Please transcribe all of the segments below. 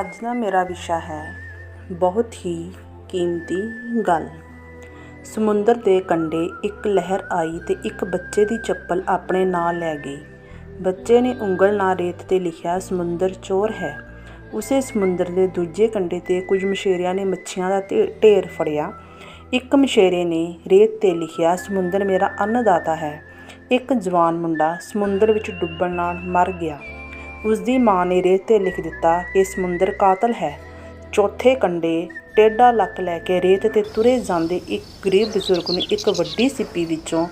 ਅੱਜ ਦਾ ਮੇਰਾ ਵਿਸ਼ਾ ਹੈ ਬਹੁਤ ਹੀ ਕੀਮਤੀ ਗੱਲ। ਸਮੁੰਦਰ ਦੇ ਕੰਢੇ ਇੱਕ ਲਹਿਰ ਆਈ ਤੇ ਇੱਕ ਬੱਚੇ ਦੀ ਚੱਪਲ ਆਪਣੇ ਨਾਲ ਲੈ ਗਈ। ਬੱਚੇ ਨੇ ਉਂਗਲ ਨਾਲ ਰੇਤ ਤੇ ਲਿਖਿਆ, ਸਮੁੰਦਰ ਚੋਰ ਹੈ। ਉਸੇ ਸਮੁੰਦਰ ਦੇ ਦੂਜੇ ਕੰਢੇ ਤੇ ਕੁਝ ਮਛੇਰਿਆਂ ਨੇ ਮੱਛੀਆਂ ਦਾ ਢੇ- ਢੇਰ ਫੜਿਆ। ਇੱਕ ਮਛੇਰੇ ਨੇ ਰੇਤ ਤੇ ਲਿਖਿਆ, ਸਮੁੰਦਰ ਮੇਰਾ ਅੰਨਦਾਤਾ ਹੈ। ਇੱਕ ਜਵਾਨ ਮੁੰਡਾ ਸਮੁੰਦਰ ਵਿੱਚ ਡੁੱਬਣ ਨਾਲ ਮਰ ਗਿਆ। ਉਸ ਦੀ ਮਾਂ ਨੇ ਰੇਤ ਤੇ ਲਿਖ ਦਿੱਤਾ ਕਿ ਸਮੁੰਦਰ ਕਾਤਲ ਹੈ। ਚੌਥੇ ਕੰਡੇ ਟੇਡਾ ਲੱਕ ਲੈ ਕੇ ਰੇਤ ਤੇ ਤੁਰੇ ਜਾਂਦੇ ਇੱਕ ਗਰੀਬ ਬਜ਼ੁਰਗ ਨੂੰ ਇੱਕ ਵੱਡੀ ਸਿੱਪੀ ਵਿੱਚੋਂ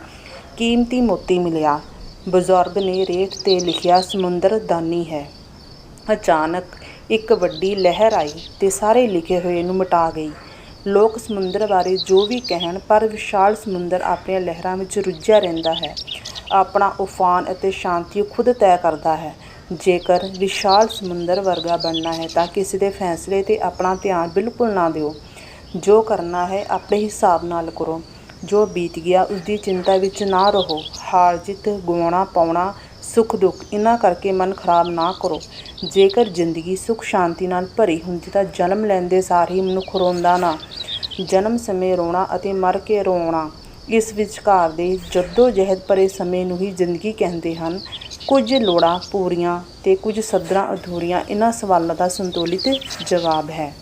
ਕੀਮਤੀ ਮੋਤੀ ਮਿਲਿਆ। ਬਜ਼ੁਰਗ ਨੇ ਰੇਤ ਤੇ ਲਿਖਿਆ, ਸਮੁੰਦਰ ਦਾਨੀ ਹੈ। ਅਚਾਨਕ ਇੱਕ ਵੱਡੀ ਲਹਿਰ ਆਈ ਤੇ ਸਾਰੇ ਲਿਖੇ ਹੋਏ ਨੂੰ ਮਿਟਾ ਗਈ। ਲੋਕ ਸਮੁੰਦਰ ਬਾਰੇ ਜੋ ਵੀ ਕਹਿਣ, ਪਰ ਵਿਸ਼ਾਲ ਸਮੁੰਦਰ ਆਪਣੀਆਂ ਲਹਿਰਾਂ ਵਿੱਚ ਰੁੱਝਿਆ ਰਹਿੰਦਾ ਹੈ। ਆਪਣਾ ਉਫਾਨ ਅਤੇ ਸ਼ਾਂਤੀ ਖੁਦ ਤੈਅ ਕਰਦਾ ਹੈ। ਜੇਕਰ ਵਿਸ਼ਾਲ ਸਮੁੰਦਰ ਵਰਗਾ ਬਣਨਾ ਹੈ ਤਾਂ ਕਿਸੇ ਦੇ ਫੈਸਲੇ ਤੇ ਆਪਣਾ ਧਿਆਨ ਬਿਲਕੁਲ ਨਾ ਦਿਓ। ਜੋ ਕਰਨਾ ਹੈ, ਆਪਣੇ ਹਿਸਾਬ ਨਾਲ ਕਰੋ। ਜੋ ਬੀਤ ਗਿਆ ਉਸ ਦੀ ਚਿੰਤਾ ਵਿੱਚ ਨਾ ਰਹੋ। ਹਾਰ ਜਿੱਤ ਗਵਾਉਣਾ ਪਾਉਣਾ, ਸੁੱਖ ਦੁੱਖ ਇਹਨਾਂ ਕਰਕੇ ਮਨ ਖਰਾਬ ਨਾ ਕਰੋ। ਜੇਕਰ ਜ਼ਿੰਦਗੀ ਸੁੱਖ ਸ਼ਾਂਤੀ ਨਾਲ ਭਰੀ ਹੁੰਦੀ ਤਾਂ ਜਨਮ ਲੈਂਦੇ ਸਾਰ ਹੀ ਮਨੁੱਖ ਰੋਂਦਾ ਨਾ। ਜਨਮ ਸਮੇਂ ਰੋਣਾ ਅਤੇ ਮਰ ਕੇ ਰੋਣਾ। ਇਸ ਵਿਚਕਾਰ ਦੇ ਜੱਦੋ ਜਹਿਦ ਭਰੇ ਸਮੇਂ ਨੂੰ ਹੀ ਜ਼ਿੰਦਗੀ ਕਹਿੰਦੇ ਹਨ। ਕੁਝ ਲੋੜਾਂ ਪੂਰੀਆਂ ਤੇ ਕੁਝ ਸੱਧਰਾਂ ਅਧੂਰੀਆਂ ਇਹਨਾਂ ਸਵਾਲਾਂ ਦਾ ਸੰਤੁਲਿਤ ਜਵਾਬ ਹੈ।